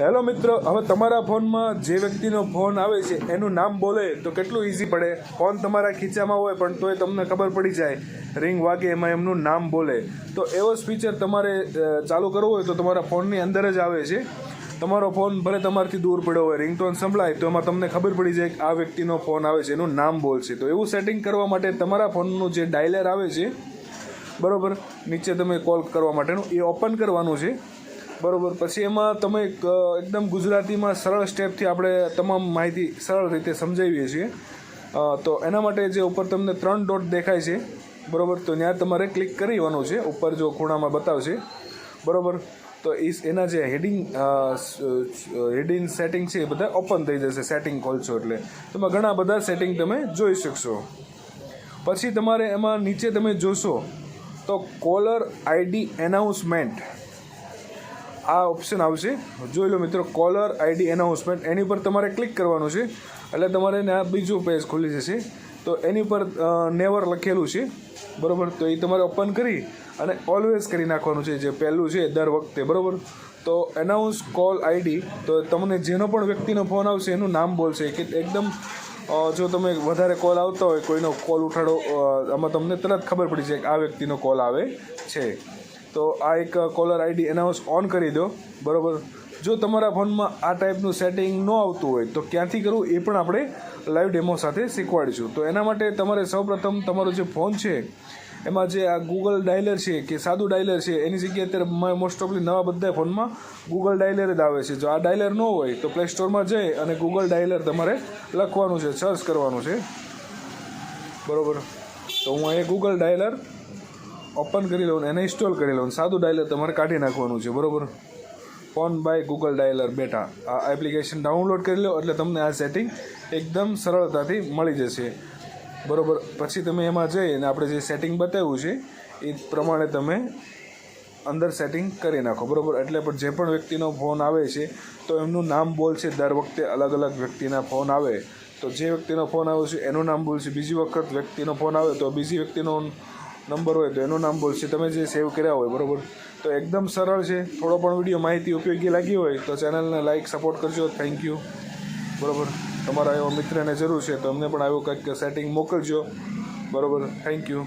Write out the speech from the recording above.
Hello મિત્રો, હવે તમારા ફોનમાં જે વ્યક્તિનો ફોન આવે છે, એનું નામ બોલે તો કેટલું ઇઝી પડે? ફોન તમારા ખીચામાં હોય પણ તોય તમને ખબર પડી જાય. રિંગ વાગે એમાં એમનું નામ બોલે. તો એવો જ ફીચર તમારે ચાલુ કરવો હોય તો તમારા ફોનની અંદર જ આવે છે. તમારો ફોન ભલે તમારથી દૂર પડ્યો હોય રિંગટોન સંભળાય, તો એમાં તમને ખબર પડી જાય કે આ વ્યક્તિનો ફોન આવે છે, એનું નામ બોલશે તો એવું સેટિંગ કરવા માટે તમારા ફોનનું જે ડાયલર આવે છે, બરાબર? નીચે તમે કોલ કરવા માટેનું એ ઓપન કરવાનું છે. બરોબર. પછી એમાં તમે એક, એકદમ ગુજરાતીમાં સરળ સ્ટેપથી આપણે તમામ માહિતી સરળ રીતે સમજાવીએ છીએ. તો એના માટે જે ઉપર તમને ત્રણ ડોટ દેખાય છે બરોબર? તો ત્યાં તમારે ક્લિક કરવાનું છે ઉપર જો ખૂણામાં બતાવશે. બરોબર? તો ઈ એના જે હેડિંગ હેડિંગ સેટિંગ છે એ બધા ઓપન થઈ જશે સેટિંગ ખોલશો એટલે. તેમાં ઘણા બધા સેટિંગ તમે જોઈ શકશો. પછી તમારે એમાં નીચે તમે જોશો તો કોલર આઈડી એનાઉન્સમેન્ટ. આ ઓપ્શન આવશે. જોઈ લો મિત્રો કોલર આઈડી એનાઉન્સમેન્ટ એની પર તમારે ક્લિક કરવાનું છે. એટલે તમારે આ બીજું પેજ ખુલી જશે. તો એની પર નેવર લખેલું છે. બરાબર? તો એ તમારે ઓપન કરી અને ઓલવેઝ કરી નાખવાનું છે, જે પહેલું છે દર વખતે. બરાબર? તો એનાઉન્સ કોલ આઈડી તો તમને જેનો પણ વ્યક્તિનો ફોન આવશે, એનું નામ બોલશે. કે એકદમ જો તમે વધારે કોલ આવતા હોય, કોઈનો કોલ ઉઠાડો આમાં તમને તરત ખબર પડી જાય કે આ વ્યક્તિનો કોલ આવે છે. તો આ એક કોલર આઈડી એનાઉન્સ ઓન કરી દો. બરાબર? જો તમારા ફોનમાં આ ટાઈપનું સેટિંગ ન આવતું હોય, તો ક્યાંથી કરવું એ પણ આપણે લાઈવ ડેમો સાથે શીખવાડીશું. તો એના માટે તમારે સૌપ્રથમ તમારો જે ફોન છે, એમાં જે આ ગૂગલ ડાયલર છે કે સાદું ડાયલર છે, એની જગ્યાએ અત્યારે મોસ્ટ ઓફલી નવા બધા ફોનમાં ગૂગલ ડાયલર જ આવે છે. જો આ ડાયલર ન હોય, તો પ્લે સ્ટોરમાં જઈ અને ગૂગલ ડાયલર તમારે લખવાનું છે સર્ચ કરવાનું છે. બરાબર? તો હું અહીંયા ગૂગલ ડાયલર ઓપન કરી લઉં એને ઇન્સ્ટોલ કરી લઉં સાદું ડાયલર તમારે કાઢી નાખવાનું છે, બરોબર? ફોન બાય ગૂગલ ડાયલર બેટા. આ એપ્લિકેશન ડાઉનલોડ કરી લો એટલે તમને આ સેટિંગ એકદમ સરળતાથી મળી જશે. બરાબર? પછી તમે એમાં જઈ અને આપણે જે સેટિંગ બતાવ્યું છે, એ પ્રમાણે તમે અંદર સેટિંગ કરી નાખો, બરાબર? એટલે પણ જે પણ વ્યક્તિનો ફોન આવે છે, તો એમનું નામ બોલશે. દર વખતે અલગ અલગ વ્યક્તિના ફોન આવે. તો જે વ્યક્તિનો ફોન આવ્યો છે, એનું નામ બોલશે. બીજી વખત વ્યક્તિનો ફોન આવે, તો બીજી વ્યક્તિનો નંબર હોય તો એનું નામ બોલશે. તમે જે સેવ કર્યા હોય, બરાબર? તો એકદમ સરળ છે. થોડો પણ વીડિયો માહિતી ઉપયોગી લાગી હોય તો ચેનલને લાઇક સપોર્ટ કરજો. થેન્ક યુ બરાબર? તમારા એવા મિત્રને જરૂર છે તો અમને પણ આવ્યો કંઈક સેટિંગ મોકલજો. બરાબર? Thank you